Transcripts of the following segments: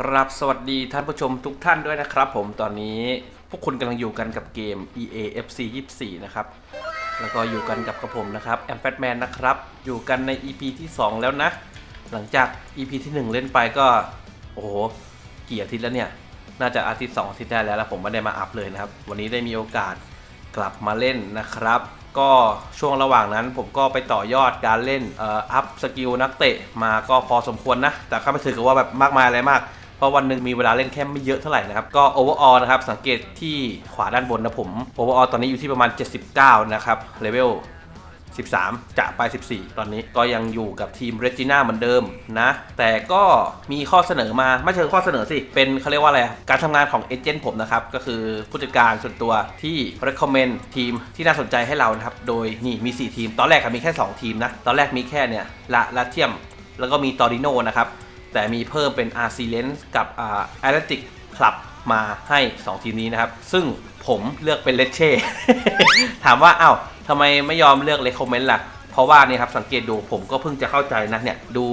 ครับสวัสดีท่านผู้ชมทุกท่านด้วยนะครับ ผมตอนนี้พวกคุณกำลังอยู่กันกับเกม EA FC 24 นะครับ แล้วก็อยู่กันกับกระผมนะครับแอมแฟตแมนนะครับ อยู่กันใน EP ที่ 2 แล้วนะ หลังจาก EP ที่ 1 เล่นไปก็ โอ้โหกี่อาทิตย์แล้วเนี่ย น่าจะอาทิตย์ 2 อาทิตย์ได้แล้วแล้วผมไม่ได้มาอัพเลยนะครับ วันนี้ได้มีโอกาสกลับมาเล่นนะครับ ก็ช่วงระหว่างนั้นผมก็ไปต่อยอดการเล่นอัพสกิลนักเตะมาก็พอสมควรนะ แต่ก็ไม่ถือกับว่าแบบมากมายอะไรมาก เพราะวันหนึ่งมีเวลาเล่นแค่ไม่เยอะเท่าไหร่นะครับ ก็โอเวอร์ออลนะครับ สังเกตที่ขวาด้านบนนะผมโอเวอร์ออลตอนนี้อยู่ที่ประมาณ 79 นะครับเลเวล13 จะไป 14 ตอนนี้ก็ยังอยู่กับทีมเรจิน่าเหมือนเดิมนะ แต่ก็มีข้อเสนอมา ไม่เชิงข้อเสนอสิ เป็นเขาเรียกว่าอะไร การทำงานของเอเจนต์ผมนะครับ ก็คือผู้จัดการส่วนตัวที่ recommend ทีมที่น่าสนใจให้เรานะครับ โดยนี่มี 4 ทีม ตอนแรกมีแค่ 2 ทีมนะ ตอนแรกมีแค่เนี่ยละลาเทียม แล้วก็มีตอริโนนะครับ แต่มีเพิ่มเป็น RC Lens กับอ่า Atlantic Club มาให้ 2 ทีมนี้นะครับ ซึ่งผมเลือกเป็นเลเช่ ถามว่าอ้าวทำไมไม่ยอมเลือกเลคอมเมนต์ล่ะ เพราะว่าเนี่ยครับสังเกตดูผมก็เพิ่งจะเข้าใจนะเนี่ย ดู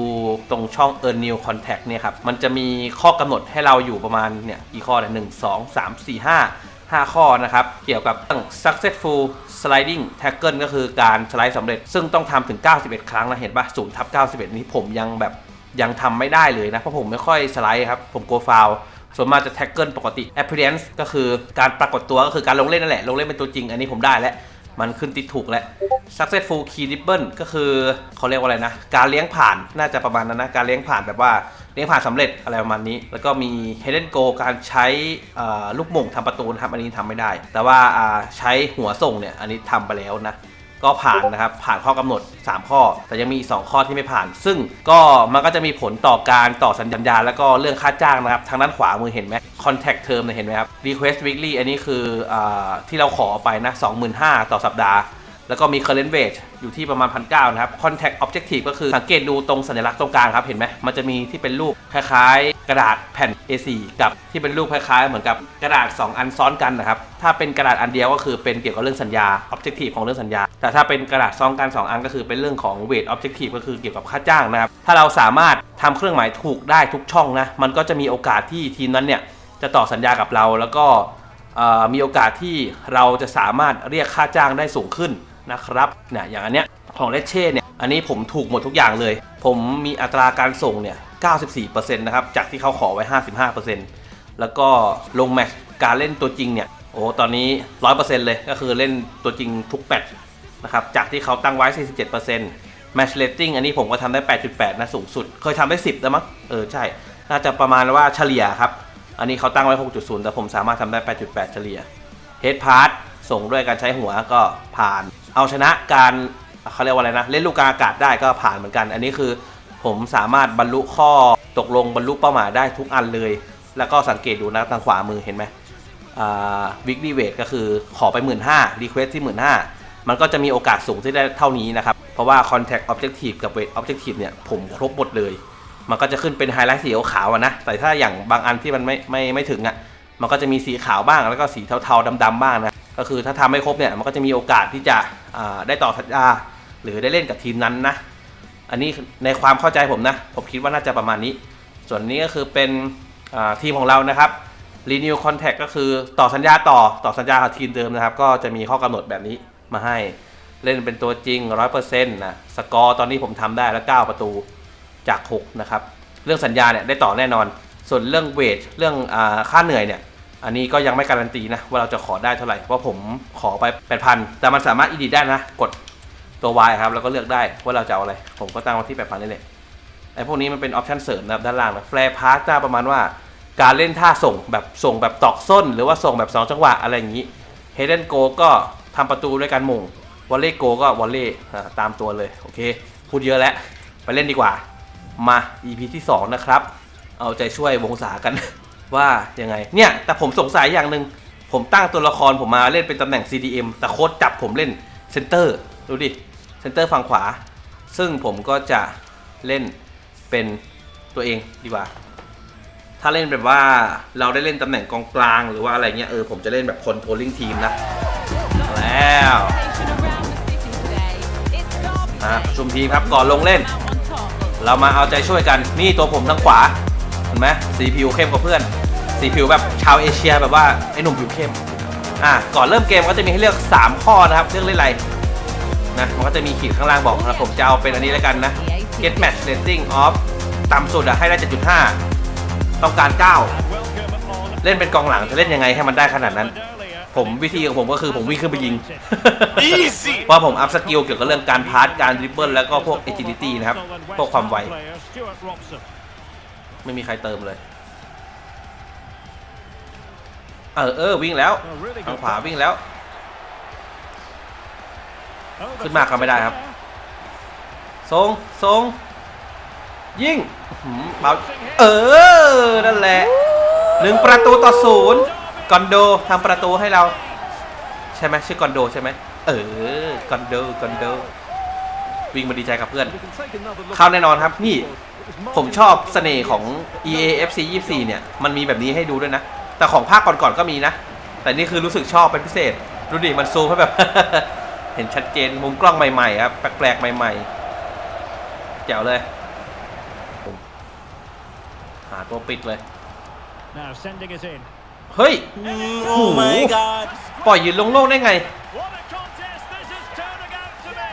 ตรงช่อง Earn New Contact เนี่ยครับ มันจะมีข้อกำหนดให้เราอยู่ประมาณเนี่ยกี่ข้อเนี่ยหนึ่งสองสามสี่ห้า5ข้อนะครับ เกี่ยวกับเรื่อง successful sliding tackle ก็คือการสไลด์สำเร็จ ซึ่งต้องทำถึง 91 ครั้งนะเห็นปะ0ทับ91 นี้ผมยังแบบ ยังทำไม่ได้เลยนะ เพราะผมไม่ค่อยสไลด์ครับ ผมโกฟาวส่วนมากจะแท็กเกิลปกติ appearance ก็คือการปรากฏตัวก็คือการลงเล่นนั่นแหละ ลงเล่นเป็นตัวจริง อันนี้ผมได้แล้ว มันขึ้นติดถูกแล้ว successful key dribble ก็คือเขาเรียกว่าอะไรนะ การเลี้ยงผ่านน่าจะประมาณนั้นนะ การเลี้ยงผ่านแบบว่าเลี้ยงผ่านสำเร็จอะไรประมาณนี้ แล้วก็มี hidden goal การใช้ลูกหม่งทำประตูนะครับ อันนี้ทำไม่ได้ แต่ว่าอ่าใช้หัวส่งเนี่ย อันนี้ทำไปแล้วนะ ก็ผ่านนะครับผ่านข้อกำหนด 3 ข้อ แต่ยังมีอีก2ข้อที่ไม่ผ่าน ซึ่งก็มันก็จะมีผลต่อการต่อสัญญาแล้วก็เรื่องค่าจ้างนะครับ ทางด้านขวามือเห็นไหม contact term เนี่ยเห็นไหมครับ request weekly อันนี้คืออที่เราขอไปนะ25,000 ต่อสัปดาห์ แล้วก็มี current wage อยู่ที่ประมาณ1,900นะครับ contact objective ก็คือสังเกตดูตรงสัญลักษณ์ตรงกลางครับเห็นไหมมันจะมีที่เป็นรูปคล้าย กระดาษแผ่น A4 กับที่เป็นรูปคล้ายๆ เหมือนกับกระดาษ 2 อันซ้อนกันนะครับ ถ้าเป็นกระดาษอันเดียวก็คือเป็นเกี่ยวกับเรื่องสัญญา objective ของเรื่องสัญญา แต่ถ้าเป็นกระดาษซ้อนกัน 2 อันก็คือเป็นเรื่องของ weight objective ก็คือเกี่ยวกับค่าจ้างนะครับ ถ้าเราสามารถทำเครื่องหมายถูกได้ทุกช่องนะ มันก็จะมีโอกาสที่ทีมนั้นเนี่ยจะต่อสัญญากับเรา แล้วก็มีโอกาสที่เราจะสามารถเรียกค่าจ้างได้สูงขึ้นนะครับเนี่ยอย่างอันเนี้ยของเลเช่เนี่ย อันนี้ผมถูกหมดทุกอย่างเลย ผมมีอัตราการส่งเนี่ย 94%นะครับ จากที่เขาขอไว้ 55%แล้วก็ลงแมตช์การเล่นตัวจริงเนี่ย โอ้ ตอนนี้ 100%เลย ก็คือเล่นตัวจริงทุกแมตช์นะครับ จากที่เขาตั้งไว้ 47% Match Rating อันนี้ผมก็ทำได้ 8.8 นะ สูงสุด เคยทำได้ 10 แล้วมั้ง เออ ใช่ น่าจะประมาณว่าเฉลี่ยครับ อันนี้เขาตั้งไว้ 6.0 แต่ผมสามารถทำได้ 8.8 เฉลี่ย Head Pass ส่งด้วยการใช้หัวก็ผ่าน เอาชนะการเขาเรียกว่าอะไรนะ เล่นลูกกลางอากาศได้ก็ผ่านเหมือนกัน อันนี้คือ ผมสามารถบรรลุข้อตกลงบรรลุเป้าหมายได้ทุกอันเลย แล้วก็สังเกตดูนะทางขวามือเห็นไหมวิก l y เวทก็คือขอไป 1 5ื่นห้ารีเควสที่ 1 5ื่นห้ามันก็จะมีโอกาสสูงที่ได้เท่านี้นะครับ เพราะว่า Contact Objective กับ Weight Objective เนี่ย ผมครบหมดเลย มันก็จะขึ้นเป็นไฮไลท์สีขาวนะ แต่ถ้าอย่างบางอันที่มันไม่ไม่ไม่ถึงอะ่ะ มันก็จะมีสีขาวบ้าง แล้วก็สีเทาๆดำๆบ้างนะ ก็คือถ้าทำไม่ครบเนี่ย มันก็จะมีโอกาสที่จะอ่าได้ต่อสัญญาหรือได้เล่นกับทีมนั้นนะ อันนี้ในความเข้าใจผมนะ ผมคิดว่าน่าจะประมาณนี้ ส่วนนี้ก็คือเป็นทีมของเรานะครับ Renew Contact ก็คือต่อสัญญาต่อต่อสัญญากับทีมเดิมนะครับ ก็จะมีข้อกำหนดแบบนี้มาให้เล่นเป็นตัวจริง 100%นะสกอร์ตอนนี้ผมทำได้แล้ว 9 ประตูจาก 6 นะครับ เรื่องสัญญาเนี่ยได้ต่อแน่นอน ส่วนเรื่องเวทเรื่องอค่าเหนื่อยเนี่ย อันนี้ก็ยังไม่การันตีนะ ว่าเราจะขอได้เท่าไหร่เพราะผมขอไป 8,000 แต่มันสามารถอีดิได้นะ กด ตัว Y ครับแล้วก็เลือกได้ว่าเราจะเอาอะไร ผมก็ตั้งไว้ที่8,000นี่แหละไอ้พวกนี้มันเป็นออปชันเสริมนะครับด้านล่างนะแฟร์พาร์จะประมาณว่า การเล่นท่าส่งแบบส่งแบบตอกส้น หรือว่าส่งแบบ 2 จังหวะอะไรอย่างนี้เฮดเดนโกก็ทำประตูด้วยการม่งวอลเล่โกก็วอลเล่ตามตัวเลยโอเค พูดเยอะแล้ว ไปเล่นดีกว่ามา EP ที่ 2 นะครับ เอาใจช่วยวงศากัน ว่ายังไงเนี่ยแต่ผมสงสัยอย่างหนึ่งผมตั้งตัวละครผมมาเล่นเป็นตำแหน่ง CDM แต่โค้ดจับผมเล่นเซนเตอร์ดูดิ นเตอร์ฝั่งขวา ซึ่งผมก็จะเล่นเป็นตัวเองดีกว่า ถ้าเล่นแบบว่าเราได้เล่นตำแหน่งกองกลางหรือว่าอะไรเงี้ยเออผมจะเล่นแบบคนโทลลิ่งทีมนะแล้วอะประชุมทีมครับก่อนลงเล่น เรามาเอาใจช่วยกันนี่ตัวผมทางขวาเห็นไหมสีผิวเข้มกว่าเพื่อน สีผิวแบบชาวเอเชียแบบว่าไอ้หนุ่มผิวเข้มอะก่อนเริ่มเกมก็จะมีให้เลือก 3 ข้อนะครับเลือกเล่นอะไร นะมันก็จะมีขีดข้างล่างบอกนะผมจะเอาเป็นอันนี้แล้วกันนะ get match rating of ต่ำสุดอะให้ได้ 7.5 ต้องการ 9 เล่นเป็นกองหลังจะเล่นยังไงให้มันได้ขนาดนั้น ผมวิธีของผมก็คือผมวิ่งขึ้นไปยิง Easy. เพราะผมอัพสกิลเกี่ยวกับเรื่องการพาสการดริบเบิลแล้วก็พวก agility นะครับ พวกความไว ไม่มีใครเติมเลยเออเออวิ่งแล้วทางขวาวิ่งแล้ว ขึ้นมาก็ไม่ได้ครับทรงทรงยิงอื้อหือเบาเออ นั่นแหละหนึ่งประตูต่อศูนย์กอนโดทำประตูให้เรา ใช่ไหมชื่อกอนโดใช่ไหมเออกอนโดกอนโดวิ่งมาดีใจกับเพื่อน เข้าแน่นอนครับนี่ผมชอบเสน่ห์ของ EA FC 24 เนี่ย มันมีแบบนี้ให้ดูด้วยนะ แต่ของภาคก่อนๆก็มีนะ แต่นี่คือรู้สึกชอบเป็นพิเศษ ดูดิ มันซูมให้แบบ เห็นชัดเจนมุมกล้องใหม่ๆครับ แปลกๆใหม่ๆแจ๋วเลย หาตัวปิดเลย Now sending it in. เฮ้ย Oh my God. ปล่อยยืนโล่งๆได้ไง What a contest this is turning out to be!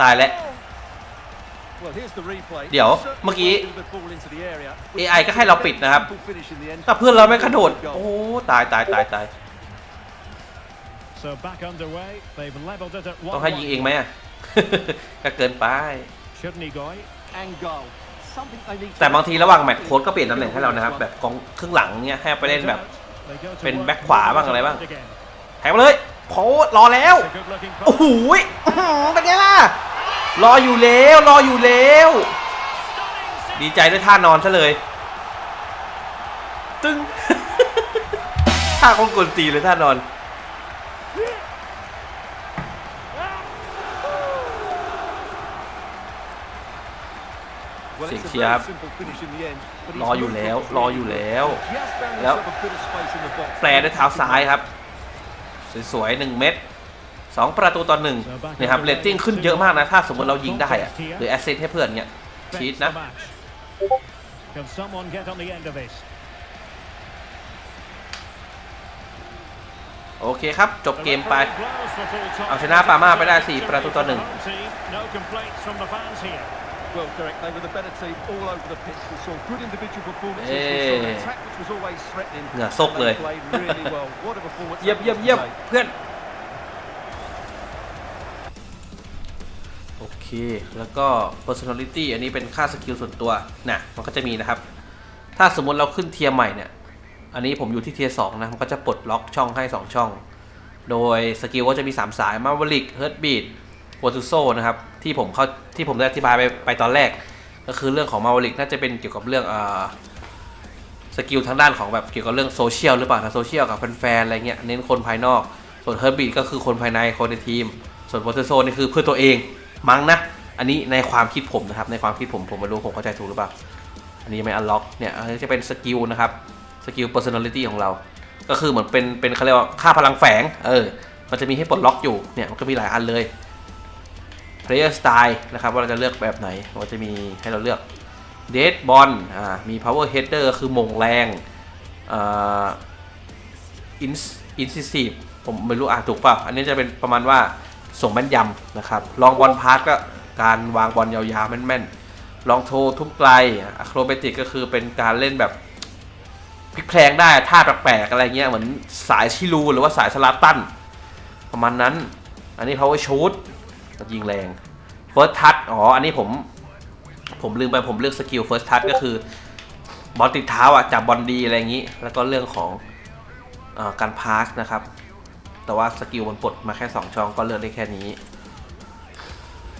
ตายแล้วเดี๋ยวเมื่อกี้ AI ก็ให้เราปิดนะครับแต่เพื่อนเราไม่กระโดด โอ้ ตายตายตายตาย ต้อง one. ให้ยิงเองไหมอะก็เกินไป Shouldn't he go? แต่บางทีระหว่างแมตช์โค้ดก็เปลี่ยนตำแหน่งให้เรานะครับ แบบกองครึ่งหลังเนี่ยให้ไปเล่นแบบ They go to เป็น work แบ็คขวาบ้างอะไรบ้าง again. แทงมาเลยโพสรอแล้ว It's a good-looking โอ้โห cross. ยอื้อหือเป็นไงล่ะ รออยู่แล้วรออยู่แล้วดีใจด้วยท่านอนซะเลย ตึ้งท่าคงกลตีเลยท่านอน เสียงเชียร์ครับรออยู่แล้วรออยู่แล้ว แล้วแปรด้วยเท้าซ้ายครับ สวยๆหนึ่งเม็ดสองประตูต่อหนึ่งเนี่ยครับเรตติ้งขึ้นเยอะมากนะ ถ้าสมมติเรายิงได้อะหรือแอสซิสต์ให้เพื่อนเนี่ยชีต Bets นะ the match. Can someone get on the end of this? โอเคครับ จบ The เกมไป referee blows for full time. เอาชนะปาม่าไปได้สี่ประตูต่อหนึ่ง Home team, No complaints from the fans here. Well, Derek, they were the better team all over the pitch. We saw good individual performances. We Eh. saw an attack which was always threatening. เหงื่อซก and เลย They played really well. What a performance. เยี่ยม that เยี่ยม was เยี่ยม today. เพื่อน โอเค แล้วก็ personality อันนี้เป็นค่าสกิลส่วนตัวนะมันก็จะมีนะครับ ถ้าสมมติเราขึ้นเทียร์ใหม่เนี่ย อันนี้ผมอยู่ที่เทียร์สองนะ มันก็จะปลดล็อกช่องให้ 2 ช่อง โดยสกิลก็จะมี 3 สาย m a v e r i c k Heartbeat w a t u s o นะครับที่ผมเขาที่ผมได้อธิบายไปไปตอนแรก ก็คือเรื่องของ m a v e r i c k น่าจะเป็นเกี่ยวกับเรื่องอ่าสกิลทางด้านของแบบเกี่ยวกับเรื่องโซเชียลหรือเปล่าทางโซเชียลกับแฟนๆอะไรเงี้ยเน้นคนภายนอก ส่วนเฮอร์บีก็คือคนภายในคนในทีม ส่วนโปรเตโซนี่คือเพื่อตัวเองมั้งนะอันนี้ในความคิดผมนะครับในความคิดผมผมไม่รู้ผมเข้าใจถูกหรือเปล่าอันนี้ยังไม่อันล็อกเนี่ยอันนี้จะเป็นสกิลนะครับสกิล personality ของเรา ก็คือเหมือนเป็นเป็นเขาเรียกว่าค่าพลังแฝง เออ มันจะมีให้ปลดล็อกอยู่ เนี่ย มันก็มีหลายอันเลย player style นะครับว่าเราจะเลือกแบบไหนมันจะมีให้เราเลือกเดดบอลอ่ามี power header คือมงแรงอ่า incisive ผมไม่รู้อ่านถูกเปล่า อันนี้จะเป็นประมาณว่าส่งแม่นยำนะครับ ลองบอลพาสก็การวางบอลยาวๆ แม่นๆ ลองโทรทุ่มไกลอะโครเบติกก็คือเป็นการเล่นแบบพลิกแพลงได้ท่าแปลกๆ อะไรเงี้ย เหมือนสายชิลูหรือว่าสายสลาตัน ประมาณนั้น อันนี้ power shoot ยิงแรง first touch อ๋อ อันนี้ผม ผมลืมไปผมเลือกสกิล first touch ก็คือบอลติดเท้าอะจับบอลดีอะไรอย่างนี้ แล้วก็เรื่องของอการพาสนะครับ แต่ว่าสกิลมันปลดมาแค่ 2 ช่องก็เลือกได้แค่นี้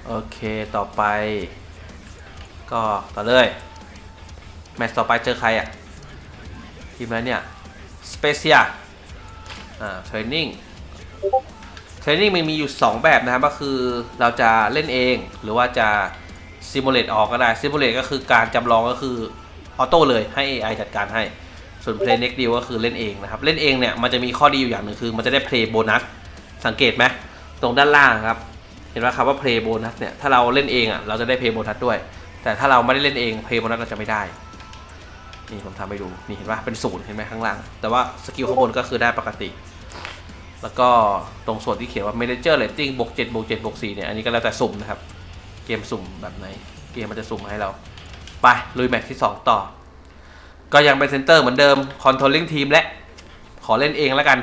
โอเคต่อไป ก็ต่อเลย แมตช์ต่อไปเจอใครอะ ทีมอะไรเนี่ยสเปเซียอ่าเทรนนิ่ง เทรนนิ่งมันมีอยู่ 2 แบบนะครับก็คือเราจะเล่นเอง หรือว่าจะซิมูเลตออกก็ได้ซิมูเลตก็คือการจำลองก็คือออโต้เลยให้ AI จัดการให้ ส่วน Play Next Deal ก็คือเล่นเองนะครับ เล่นเองเนี่ยมันจะมีข้อดีอยู่อย่างหนึ่งคือ มันจะได้ Play Bonus สังเกตไหมตรงด้านล่างครับ เห็นไหมครับว่า Play Bonus เนี่ยถ้าเราเล่นเองอะเราจะได้ Play Bonus ด้วย แต่ถ้าเราไม่ได้เล่นเองเพลย์โบนนั้นเราจะไม่ได้นี่ผมทำให้ดูนี่เห็นปะเป็นศูนย์เห็นไหมข้างล่าง แต่ว่าสกิลข้างบนก็คือได้ปกติ แล้วก็ตรงส่วนที่เขียนว่า Manager Rating บวก7บวก7บวก4เนี่ย อันนี้ก็แล้วแต่สุ่มนะครับ เกมสุ่มแบบไหน เกมมันจะสุ่มมาให้เรา ไป ลุยแมตช์ที่ 2 ต่อ ก็ยังเป็นเซนเตอร์เหมือนเดิม Controlling Team และ ขอเล่นเองแล้วกัน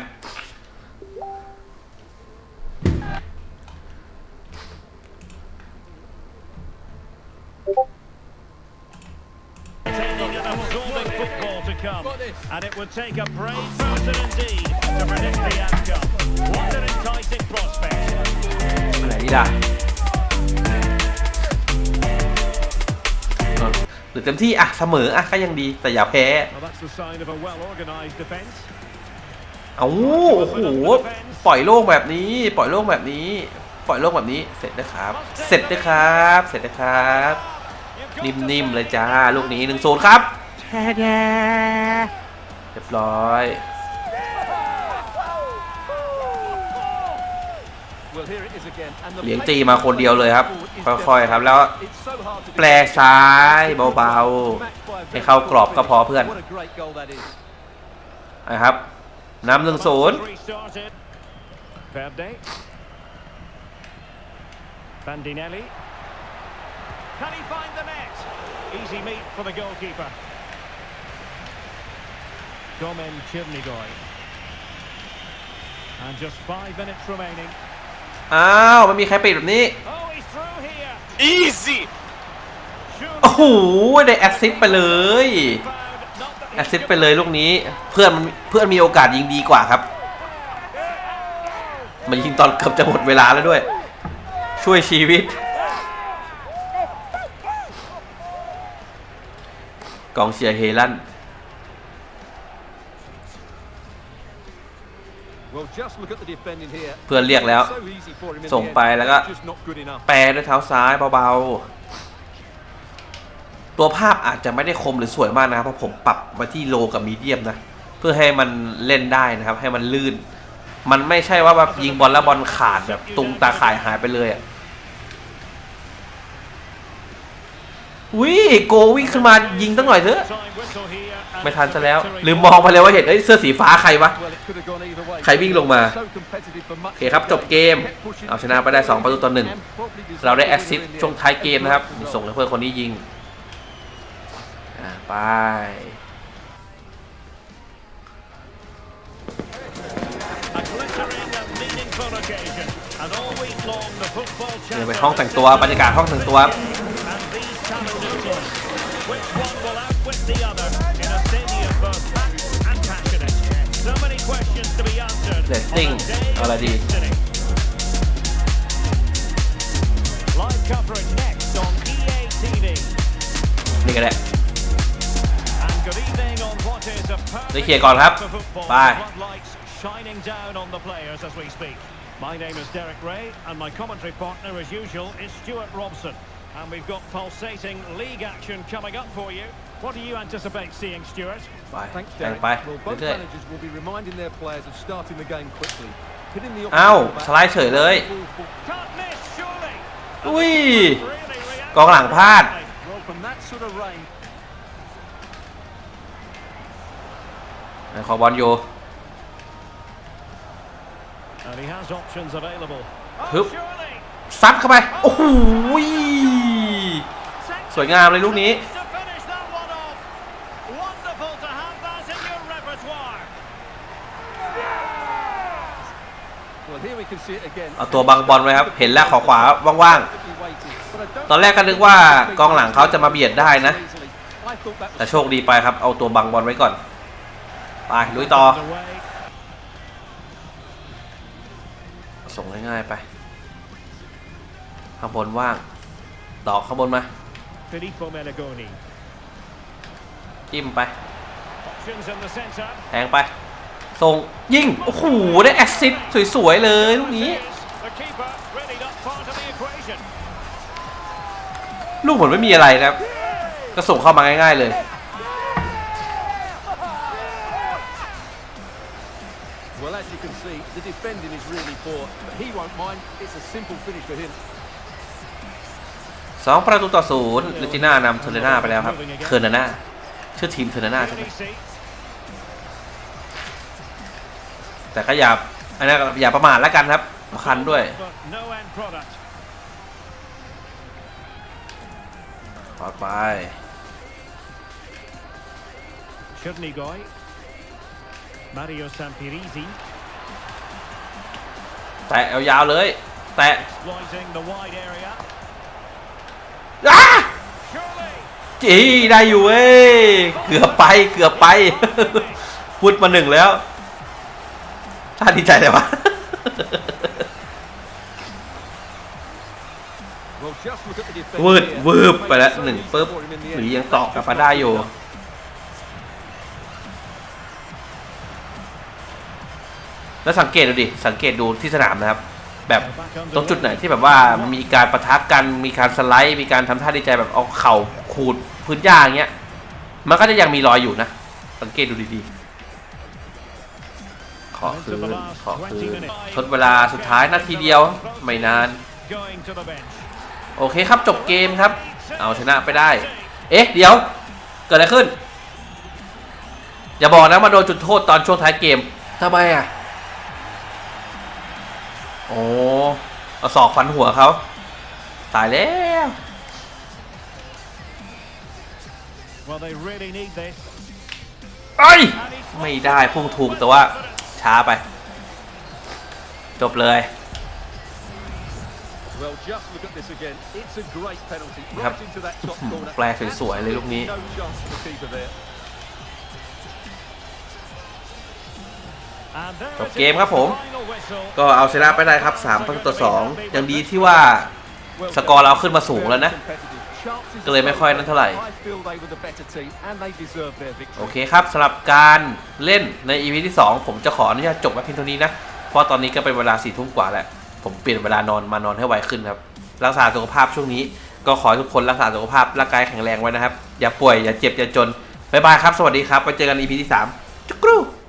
And it would take a brave person indeed to predict the outcome. What an enticing prospect. อะไรนี่ล่ะเออหรือเต็มที่อะเสมออะก็ยังดีแต่อย่าแพ้ Well, that's the sign of a well-organised defence. เอาโอ้โหปล่อยโล่งแบบนี้ ปล่อยโล่งแบบนี้ ปล่อยโล่งแบบนี้เสร็จนะครับ เสร็จนะครับ เสร็จนะครับ นิ่มๆเลยจ้าลูกนี้หนึ่งศูนครับแช่แย่ เรียบร้อย Well, here it is again. And the เหลียงจีมาคนเดียวเลยครับ ค่อยๆครับแล้ว It's so hard to แปลซ้ายเบาๆ ให้เข้ากรอบก็พอเพื่อน What a great goal that is. นะครับนำหนึ่งศูนย์ Restarted. Verde. Bandinelli. Can he find the net? Easy meet for the goalkeeper. Domen Chirnigoy. And just five minutes remaining. อ้าวมันมีใครปิดแบบนี้ Oh, he's through here. Easy. โอ้โหได้แอสซิสต์ไปเลย Found not that แอสซิสต์ไปเลยลูกนี้เพื่อนมันเพื่อนมีโอกาสยิงดีกว่าครับ มันยิงตอนเกือบจะหมดเวลาแล้วด้วย ช่วยชีวิต กองเชียร์เฮลัน Well, just look at the defending here. เพื่อนเรียกแล้ว So easy for him in the ส่ง end. ไปแล้วก็ Just not good enough. แปรด้วยเท้าซ้ายเบาๆ ตัวภาพอาจจะไม่ได้คมหรือสวยมากนะครับเพราะผมปรับมาที่โลกับมีเดียมนะ เพื่อให้มันเล่นได้นะครับ ให้มันลื่น มันไม่ใช่ว่าแบบยิงบอลแล้วบอลขาดแบบตุงตาข่ายหายไปเลยอะ วิโกวิ่งขึ้นมายิงตั้งหน่อยเถอะ time whistle here. and ไม่ทันซะแล้ว victory ลืมมองไปเลยว่าเห็นเอ้ยเสื้อสีฟ้าใครวะ Well, it could have gone either way. ใครวิ่งลงมา So competitive for much โอเคครับจบเกม เอาชนะไปได้ 2 ประตูต่อหนึ่งเราได้แอสซิสต์ช่วงท้ายเกมนะครับ ส่งให้เพื่อนคนนี้ยิงอ่าไป A glittering and meaningful occasion. And all week long, the football เดี๋ยวไป champions ห้องแต่งตัวบรรยากาศห้องแต่งตัว will outwit the other in a both and passionate. So many questions to be answered. Live coverage next on EA TV. Look at that. And good evening on what is a perfect Bye. Shining down on the players as we speak. My name is Derek Ray, and my commentary partner, as usual, is Stuart Robson. And we've got pulsating league action coming up for you. What do you anticipate seeing, Stuart? ไป Thanks, แต่ง Derek. ไป Well, both เรื่อย managers will be reminding their players of starting the game quickly. Hitting the ๆอ้าว opposition สไลด์เฉยเลย ball for- Can't miss, surely. And Ui. the keeper really reacted กองหลังพลาด Well, from that sort of range, ขอบอลอยู่ And he has options available. Hup. Oh, surely. ซัดเข้าไป โอ้โหย สวยงามเลยลูกนี้ To finish that one off. Wonderful to have that in your repertoire. well, here we can see it again. เอาตัวบังบอลไว้ครับ เห็นแล้วขอขวาว่าง Perfectly weighted. But I don't ๆตอนแรกก็นึกว่ากองหลังเขาจะมาเบียดได้นะ easily. I thought that แต่โชคดีไปครับ เอาตัวบังบอลไว้ก่อน ไปลุยต่อ Underway. ส่งง่ายๆไป ข้างบนว่างดอกข้างบนมา Filippo Melagoni. จิ้มไป Options in the centre. แทงไปส่งยิง โอ้โห ได้แอสซิสต์สวย ๆ เลยลูกนี้ The keeper really not part of the equation. ลูกเหมือนไม่มีอะไรนะครับ ก็ส่งเข้ามาง่าย ๆ เลย Well, as you can see, the defending is really poor, but he won't mind. It's a simple finish for him. สองประตูต่อศูนย์ลิจิน่านำเทอร์เรน่าไปแล้วครับเทอร์นาน่าชื่อทีมเทอร์นาน่าใช่ไหม Easy. แต่ก็อย่าอันนี้นก็อย่าประมาทแล้วกันครับสำคัญด้วย But no end product. ต่อไป Chernigoy. Mario Sampirisi แตะยาวๆเลย แตะ exploiting the wide area. อ้า Surely. จีได้อยู่เว้ย เกือบไปเกือบไปพูดมาหนึ่งแล้วถ้าดีใจเลยวะวืดวืบไปแล้วหนึ่งปุ๊บหรือยังตอบกลับมาได้อยู่แล้วสังเกตดูดิ สังเกตดูที่สนามนะครับ แบบตรงจุดไหนที่แบบว่ามีการประทะกันมีการสไลด์ มีการทำท่าดีใจแบบเอาเข่าขูดพื้นหญ้าอย่างเงี้ย มันก็จะยังมีรอยอยู่นะ สังเกตดูดีๆ ขอคืนขอคืนทดเวลาสุดท้ายนาทีเดียว ไม่นาน โอเคครับจบเกมครับ เอาชนะไปได้ เอ๊ะ เดี๋ยว เกิดอะไรขึ้น อย่าบอกนะมาโดนจุดโทษตอนช่วงท้ายเกมทำไมอะ โอ้เอาศอกฟันหัวเขาตายแล้ว Well, they really need this. เอ้ยไม่ได้พุ่งถูกแต่ว่าช้าไป จบเลย Well, just look at this again. It's a great penalty. Yep. Right into that top corner. แปลสวยๆเลยลูกนี้ No chance for the keeper there. จบเกมครับผม ก็เอาชนะไปได้ครับ3ประตูต่อ2ยังดีที่ว่าสกอร์เราขึ้นมาสูงแล้วนะ ก็เลยไม่ค่อยนั้นเท่าไหร่ โอเคครับสำหรับการเล่นใน EP ที่ 2 ผมจะขออนุญาตจบไว้เพียงเท่านี้นะ เพราะตอนนี้ก็เป็นเวลาสี่ทุ่มกว่าแล้ว ผมเปลี่ยนเวลานอนมานอนให้ไวขึ้นครับ รักษาสุขภาพช่วงนี้ ก็ขอให้ทุกคนรักษาสุขภาพร่างกายแข็งแรงไว้นะครับ อย่าป่วยอย่าเจ็บอย่าจนบ๊ายบายครับ สวัสดีครับไปเจอกัน EP ที่3